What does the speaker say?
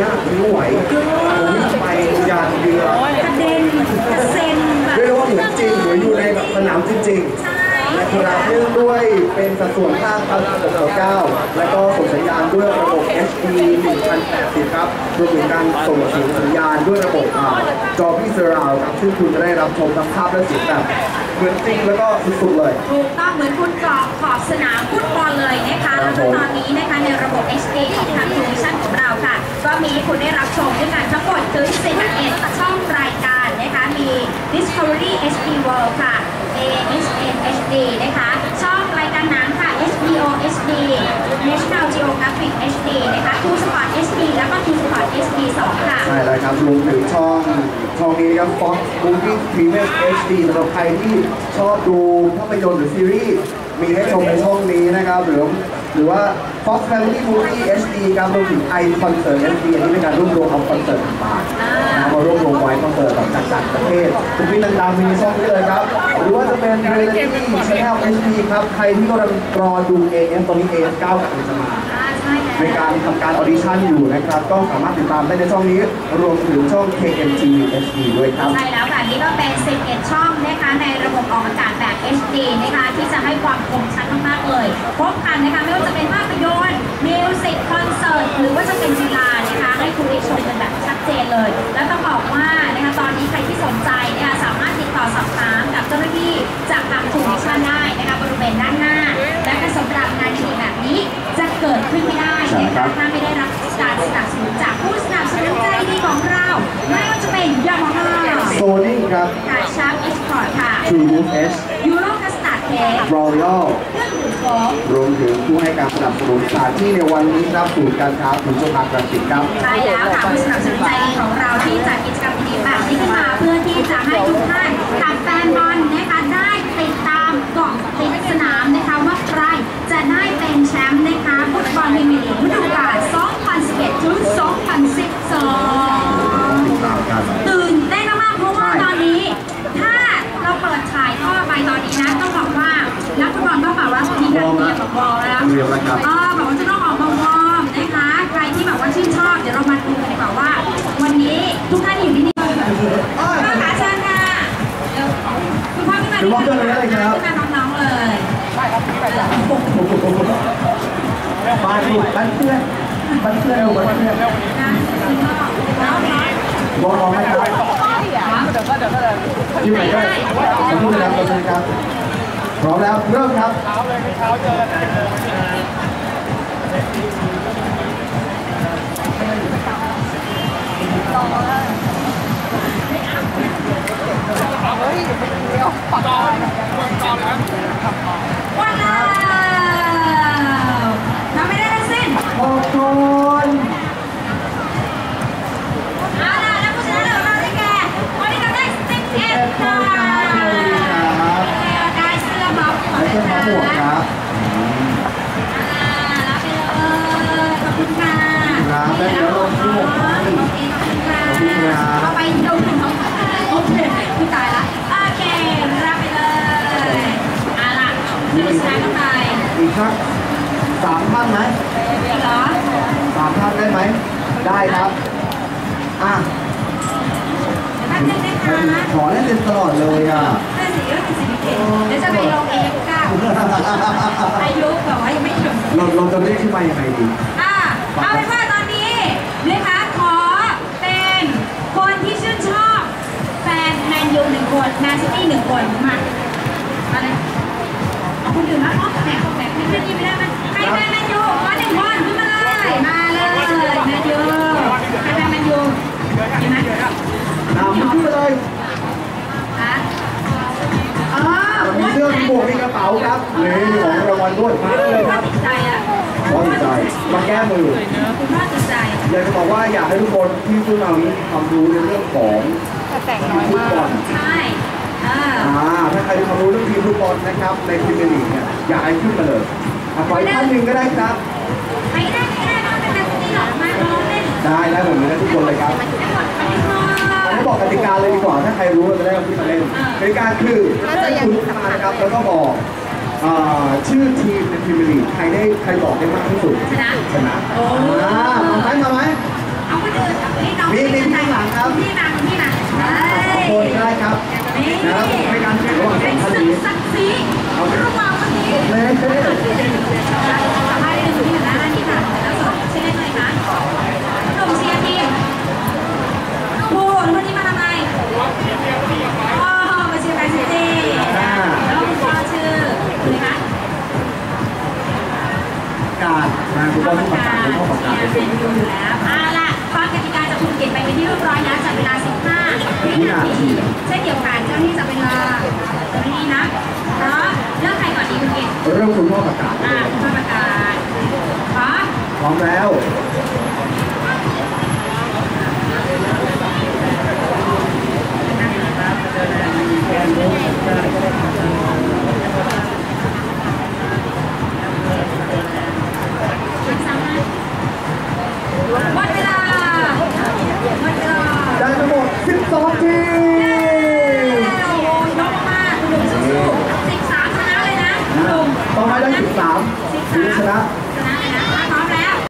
ยากไม่ไหวผมวิ่งไปยานเรือกระเด็นกระเซ็นแบบเรียกได้ว่าเหมือนจริงเหมือนอยู่ในแบบสนามจริงใช่ๆนะครับเนื่องด้วยเป็นสัดส่วนข้างครับต่อ9แล้วก็ส่งสัญญาณด้วยระบบ HD 1080 ครับรวมถึงการส่งเสียงสัญญาณด้วยระบบอ่าจอพี่เซอร์ราวครับซึ่งคุณจะได้รับชมทั้งภาพและเสียงแบบเหมือนจริงแล้วก็สุดๆเลยถูกต้องเหมือนคุณกรอบขอบสนามฟุตบอลเลยนะคะครัแล้บวก็ตอนนี้นะคะในระบบ HD ของทางทูวิชั่นของเรา ค่ะ ก็มีคุณได้รับชมด้วยกันทั้งหมดถึง11ช่องรายการนะคะ มี Discovery HD World ค่ะ AHN HD นะคะ ช่องรายการหนังค่ะ HBO HD National Geographic HD นะคะ True Sport HD แล้วก็ True Sport HD 2 ค่ะ ใช่แล้วครับรวมถึงช่องช่องนี้นะครับ Fox Movie Premium HD สำหรับใครที่ชอบดูภาพยนตร์หรือซีรีส์มีให้ชมในช่องนี้นะครับหรือ หรือว่า Fox Family Movie HD ครับรวมถึง i Concert HD อันนี้เป็นการรวบรวมเอาคอนเสิร์ตต่างๆนะครับมารวบรวมไว้คอนเสิร์ตแบบจากต่างประเทศทุกที่ดังๆมีในช่องนี้เลยครับ หรือว่าจะเป็น Reality Channel HD ครับใครที่กำลังรอดู AF ตอนนี้ AF 9กำลังจะมาอ่าใช่แล้วในการทำการออดิชั่นอยู่นะครับ ก็สามารถติดตามได้ในช่องนี้ รวมถึงช่อง KMTV HD ด้วยครับ ใช่แล้วค่ะ นี่ก็เป็น 11 ช่องนะคะในระบบออกอากาศแบบ HD นะคะที่จะให้ความคมชัดมากๆเลยครบครันนะคะ ไม่ว่าจะเป็นภาพยนตร์มิวสิกคอนเสิร์ตหรือว่าจะเป็นกีฬานะคะ ให้คุณได้ชมกันแบบชัดเจนเลย แล้วต้องบอกว่านะคะตอนนี้ใครที่สนใจนะคะสามารถติดต่อสอบถามกับเจ้าหน้าที่จากทางทูมิชั่นได้นะคะบริเวณด้านหน้า และก็สำหรับงานดีๆแบบนี้จะเกิดขึ้นไม่ได้ใช่นะครัคะบถ้าไม่ได้รับการสนับสนุนจากผู้สนับสนุนใจดีของเราไม่ว่าจะเป็นยามาฮ่าโซนี่ครับกายชาร์ปเอ็กซ์พอร์ตค่ะ True Move H ยูโรคัสตาร์ดเค้ก Royal เครื่องดื่มโค้ก รวมถึงผู้ให้การสนับสนุนสถานที่ในวันนี้ครับศูนย์การค้าขุนสภากระสิบครับใช่แล้วค่ะผู้สนับสนุนใจดีของเราที่จัดกิจกรรมดีๆแบบนี้ขึ้นมาเพื่อที่จะให้ทุกท่าน วอลแล้วเรียบร้อยครับเออแบบว่าจะต้องออกมาวอร์มนะคะ ใครที่แบบว่าชื่นชอบ เดี๋ยวเรามาดูกันดีกว่าว่า วันนี้ทุกท่านอยู่ที่นี่พ่อขาเชิญค่ะเดี๋ยวคุณพ่อขึ้นมาคุณพ่อขึ้นมาเลยครับขึ้นมาน้องๆเลยมาดูบ้านเพื่อนบ้านเพื่อนบ้านเพื่อนนะคุณพ่อแล้วเนาะบอกน้องให้ครับที่ไหนก็ได้ขอบคุณนะครับขอบคุณครับ พร้อมแล้วเริ่มครับว้ สักสามท่านไหมอีกเหรอสามท่านได้ไหม ได้ครับ อะเดี๋ยวแป๊บนึงนะคะขอเล่นเต็มตลอดเลยอะได้สิก็เป็นสิริเกตเดี๋ยวจะไปลงเอฟเก้าอายุแบบว่ายังไม่ถึงเราเราจะเรียกขึ้นมายังไงดีอะเอาเป็นว่าตอนนี้นะคะขอเป็นคนที่ชื่นชอบแฟนแมนยูหนึ่งคนแมนซิตี้หนึ่งคนมามาเลยเอา คนอื่นมาอ๋อแหมแหมไม่ได้ยินไม่ได้มันใครแฟนแมนยูขอหนึ่งคนขึ้นมาเลย มาเลยแมนยูใครแฟนแมนยูเห็นไหมนำขึ้นไปเลยอะอ๋อมีเสื้อมีหมวกมีกระเป๋าครับนี่ของรางวัลด้วยมาเลยครับใจอะขอติดใจมาแก้มือคุณพ่อติดใจอยากจะบอกว่าอยากให้ทุกคนที่ซื้อมานี้ความรู้ในเรื่องของทีมฟุตบอลใช่อออ่าถ้าใครมีความรู้ เรื่องทีมฟุตบอลนะครับในพรีเมียร์ลีกเนี่ยอยากให้ขึ้นมาเลยอะขออีกท่านหนึ่งก็ได้ครับ ไม่ได้ไม่ได้ไม่ต้องเป็นแบบนี้หรอกมาลองเล่นได้ได้หมดเลยนะทุกคนเลยครับทั้งหมดไปเลยอันนี้บอกกติกาเลยดีกว่าถ้าใครรู้เราจะได้เอาขึ้นมาเล่นกติกาคือให้คุณขึ้นมานะครับแล้วก็บอกอ่าชื่อทีมในพรีเมียร์ลีกใครได้ใครบอกได้มากที่สุดชนะชนะโอ้อ่ามาไหมมาไหมนี่น้องมีมีพี่ข้างหลังครับพี่มาคุณพี่มาเฮ้ยคนได้ครับ นี่นะครับเป็นการแข่งระหว่างสเป็อนงนี้ศักดิ์ศรีระหว่างวันนี้เน่เน่สัมภาษณ์ได้เลยคุณพี่หน้านี่ค่ะแล้วสดชื่อเล่นอะไรคะหนุ่มเชียร์ทีมปูวันนี้มาทำไมอ๋อมาเชียร์แมนซิตี้แล้วคุณพ่อชื่ออะไรคะการนะคุณพ่อประกาศคุณพ่อประกาศเป็นอยู่แล้วเอาล่ะฟังกติกาจากคุณเกดไปเป็นที่เรียบร้อยแล้วจับเวลา15 วินาทีเช่นเดียวกันเจ้าหน้าที่จับเวลาตรงนี้นะพร้อมเลือกใครก่อนดีคุณเกดเริ่มคุณพ่อประกาศอ่าคุณพ่อประกาศพร้อมพร้อมแล้ว Okay.